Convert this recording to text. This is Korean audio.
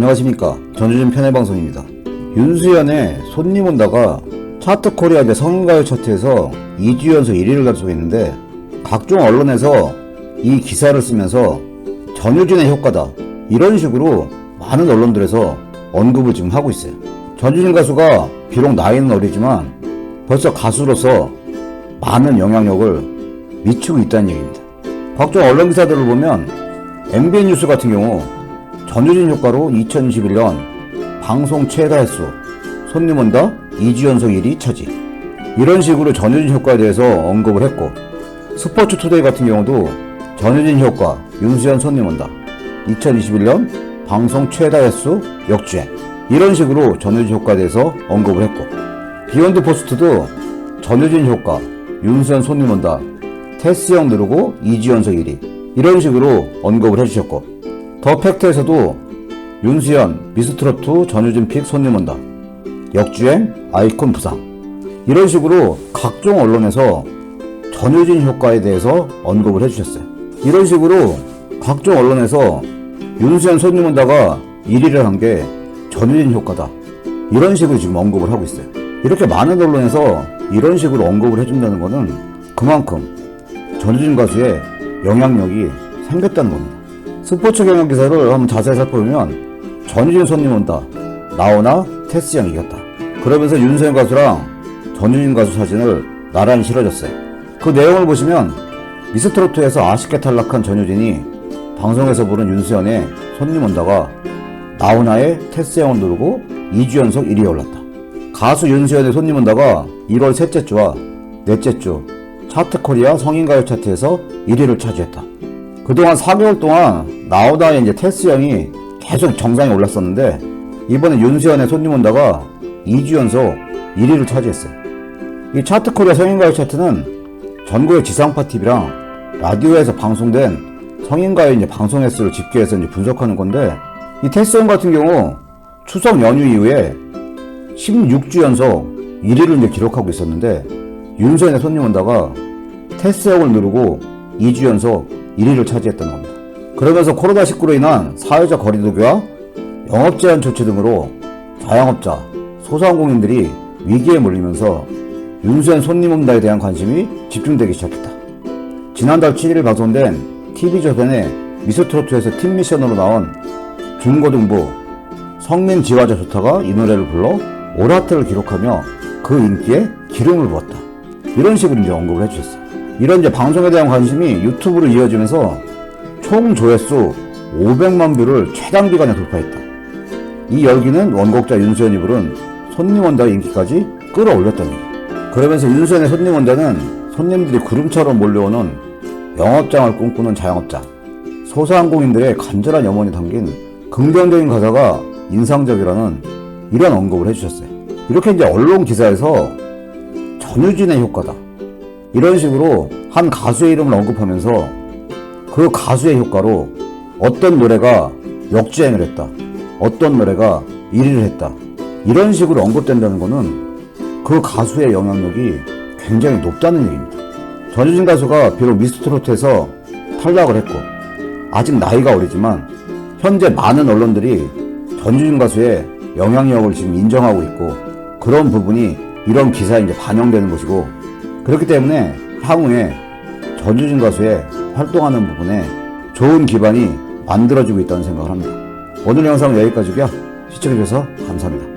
안녕하십니까. 전주진 편의방송입니다. 윤수연의 손님 온다가 차트 코리아 내 성인가요 차트에서 2주 연속 1위를 달성했는데 각종 언론에서 이 기사를 쓰면서 전유진의 효과다. 이런 식으로 많은 언론들에서 언급을 지금 하고 있어요. 전유진 가수가 비록 나이는 어리지만 벌써 가수로서 많은 영향력을 미치고 있다는 얘기입니다. 각종 언론 기사들을 보면 MBN 뉴스 같은 경우 전유진 효과로 2021년 방송 최다 횟수 손님 온다 2주 연속 1위 차지. 이런 식으로 전유진 효과에 대해서 언급을 했고 스포츠 투데이 같은 경우도 전유진 효과 윤수연 손님 온다 2021년 방송 최다 횟수 역주행. 이런 식으로 전유진 효과에 대해서 언급을 했고 비욘드 포스트도 전유진 효과 윤수연 손님 온다 테스 형 누르고 2주 연속 1위 이런 식으로 언급을 해주셨고 더 팩트에서도 윤수연 미스트롯2 전유진 픽 손님 온다. 역주행 아이콘 부상. 이런 식으로 각종 언론에서 전유진 효과에 대해서 언급을 해주셨어요. 이런 식으로 각종 언론에서 윤수연 손님 온다가 1위를 한 게 전유진 효과다. 이런 식으로 지금 언급을 하고 있어요. 이렇게 많은 언론에서 이런 식으로 언급을 해준다는 거는 그만큼 전유진 가수의 영향력이 생겼다는 겁니다. 스포츠 경영 기사를 한번 자세히 살펴보면 전유진 손님 온다. 나오나 테스 형 이겼다. 그러면서 윤서영 가수랑 전유진 가수 사진을 나란히 실어줬어요. 그 내용을 보시면 미스트로트에서 아쉽게 탈락한 전유진이 방송에서 부른 윤수연의 손님 온다가 나훈아의 테스 형을 누르고 2주 연속 1위에 올랐다. 가수 윤수연의 손님 온다가 1월 셋째 주와 넷째 주 차트 코리아 성인가요 차트에서 1위를 차지했다. 그동안 4개월 동안 나오다의 이제 테스 형이 계속 정상에 올랐었는데 이번에 윤수연의 손님 온다가 2주 연속 1위를 차지했어요. 이 차트 코리아 성인가요 차트는 전국의 지상파 TV랑 라디오에서 방송된 성인가요 이제 방송 횟수를 집계해서 이제 분석하는 건데 이 테스 형 같은 경우 추석 연휴 이후에 16주 연속 1위를 이제 기록하고 있었는데 윤서연의 손님 온다가 테스 형을 누르고 2주 연속 1위를 차지했던 겁니다. 그러면서 코로나19로 인한 사회적 거리두기와 영업 제한 조치 등으로 자영업자, 소상공인들이 위기에 몰리면서 윤수연 손님 온다에 대한 관심이 집중되기 시작했다. 지난달 7일 방송된 TV조선의 미스트로트에서 팀 미션으로 나온 중고등부 성민 지화자 좋다가 이 노래를 불러 오라트를 기록하며 그 인기에 기름을 부었다. 이런 식으로 이제 언급을 해주셨어요. 이런 이제 방송에 대한 관심이 유튜브로 이어지면서 총 조회수 500만 뷰를 최단 기간에 돌파했다. 이 열기는 원곡자 윤수연이 부른 손님 온다의 인기까지 끌어올렸다는 얘기. 그러면서 윤수연의 손님 온다는 손님들이 구름처럼 몰려오는 영업장을 꿈꾸는 자영업자, 소상공인들의 간절한 염원이 담긴 긍정적인 가사가 인상적이라는 이런 언급을 해주셨어요. 이렇게 이제 언론 기사에서 전유진의 효과다. 이런 식으로 한 가수의 이름을 언급하면서 그 가수의 효과로 어떤 노래가 역주행을 했다. 어떤 노래가 1위를 했다. 이런 식으로 언급된다는 거는 그 가수의 영향력이 굉장히 높다는 얘기입니다. 전유진 가수가 비록 미스트롯에서 탈락을 했고 아직 나이가 어리지만 현재 많은 언론들이 전유진 가수의 영향력을 지금 인정하고 있고 그런 부분이 이런 기사에 이제 반영되는 것이고 그렇기 때문에 향후에 전유진 가수의 활동하는 부분에 좋은 기반이 만들어지고 있다는 생각을 합니다. 오늘 영상은 여기까지고요. 시청해주셔서 감사합니다.